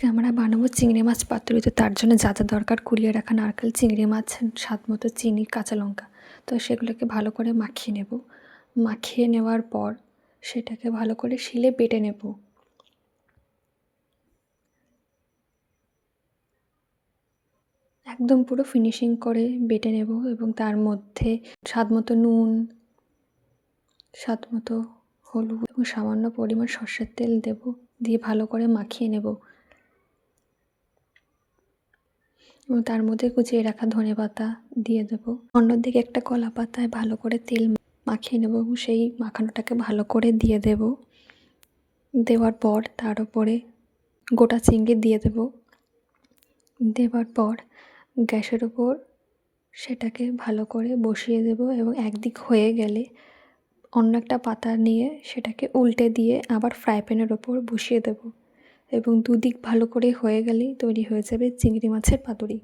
আমরা বানাবো চিংড়ি মাছ পাতুরি। তো তার জন্য যা যা দরকার কুড়িয়ে রাখা নারকেল, চিংড়ি মাছ, স্বাদ মতো চিনি, কাঁচা লঙ্কা। তো সেগুলোকে ভালো করে মাখিয়ে নেব। মাখিয়ে নেওয়ার পর সেটাকে ভালো করে শিলে বেটে নেব। একদম পুরো ফিনিশিং করে বেটে নেব এবং তার মধ্যে স্বাদ মতো নুন, স্বাদ মতো হলুদ এবং সামান্য পরিমাণ সর্ষের তেল দেব। দিয়ে ভালো করে মাখিয়ে নেব। এবং তার মধ্যে কুচিয়ে রাখা ধনে পাতা দিয়ে দেবো। অন্যদিকে একটা কলা পাতায় ভালো করে তেল মাখিয়ে নেব এবং সেই মাখানোটাকে ভালো করে দিয়ে দেব। দেওয়ার পর তার উপরে গোটা চিংড়ি দিয়ে দেব। দেওয়ার পর গ্যাসের ওপর সেটাকে ভালো করে বসিয়ে দেব এবং একদিক হয়ে গেলে অন্য একটা পাতা নিয়ে সেটাকে উল্টে দিয়ে আবার ফ্রাই প্যানের ওপর বসিয়ে দেব। এবং দুদিক ভালো করে হয়ে গেলেই তৈরি হয়ে যাবে চিংড়ি মাছের পাতুরি।